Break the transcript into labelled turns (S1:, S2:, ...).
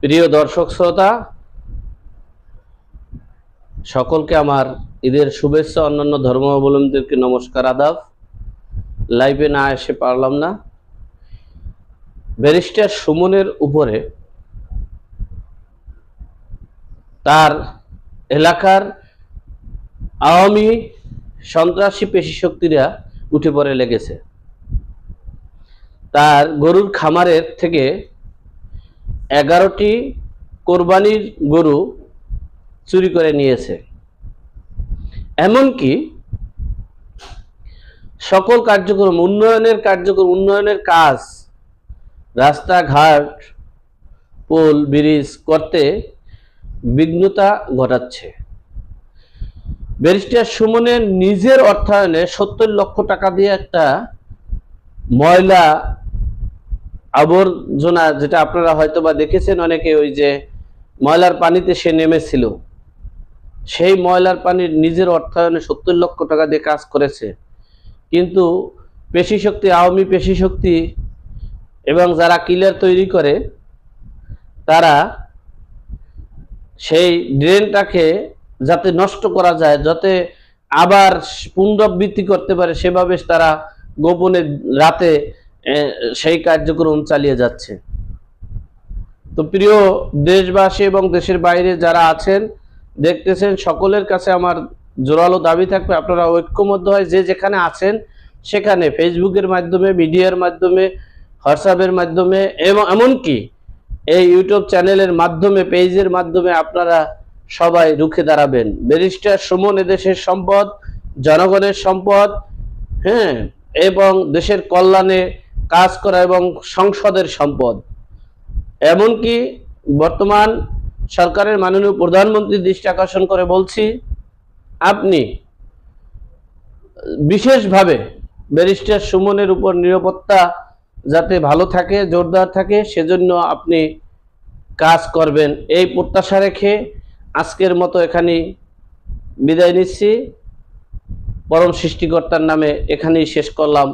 S1: প্রিয় দর্শক শ্রোতা, সকলকে আমার ঈদের শুভেচ্ছা, অন্যান্য ধর্মাবলম্বীদেরকে নমস্কার, আদাব। লাইভে না এসে পারলাম না। ব্যারিস্টার সুমনের উপরে তার এলাকার আওয়ামী সন্ত্রাসী পেশি শক্তিরা উঠে পড়ে লেগেছে। তার গরুর খামারের থেকে এগারোটি কোরবানির গরু চুরি করে নিয়েছে। এমনকি সকল কার্যক্রম, উন্নয়নের কার্যক্রম, উন্নয়নের কাজ, রাস্তাঘাট, পোল, ব্রিজ করতে বিঘ্নতা ঘটাচ্ছে। ব্যারিস্টার সুমনের নিজের অর্থায়নে সত্তর লক্ষ টাকা দিয়ে একটা ময়লা আবর্জনা যেটা আপনারা হয়তো বা দেখেছেন, অনেকে ওই যে ময়লার পানিতে সে নেমেছিল। সেই ময়লার পানির নিজের অর্থায়নে সত্তর লক্ষ টাকা দিয়ে কাজ করেছে। কিন্তু পেশি শক্তি আওয়ামী পেশি শক্তি এবং যারা কিলার তৈরি করে, তারা সেই ড্রেনটাকে যাতে নষ্ট করা যায়, যাতে আবার পুনরাবৃত্তি করতে পারে, সেভাবে তারা গোপনে রাতে সেই কার্যক্রম চালিয়ে যাচ্ছে। তো প্রিয় দেশবাসী এবং দেশের বাইরে যারা আছেন, দেখতেছেন সকলের কাছে আমার জোরালো দাবি থাকবে। আপনারা ঐক্যবদ্ধ হয় যে যেখানে আছেন, সেখানে ফেসবুকের মাধ্যমে, মিডিয়ার মাধ্যমে, হোয়াটসঅ্যাপের মাধ্যমে এবং এমনকি এই ইউটিউব চ্যানেলের মাধ্যমে, পেজের মাধ্যমে আপনারা সবাই রুখে দাঁড়াবেন। ব্যারিস্টার সুমন এদেশের সম্পদ, জনগণের সম্পদ হ্যাঁ এবং দেশের কল্যাণে কাজ করা এবং সংসদের সম্পদ। এমনকি বর্তমান সরকারের মাননীয় প্রধানমন্ত্রী দৃষ্টি আকর্ষণ করে বলছি, আপনি বিশেষভাবে ব্যারিস্টার সুমনের উপর নিরাপত্তা যাতে ভালো থাকে, জোরদার থাকে, সেজন্য আপনি কাজ করবেন। এই প্রত্যাশা রেখে আজকের মতো এখানে বিদায় নিচ্ছি। পরম সৃষ্টিকর্তার নামে এখানেই শেষ করলাম।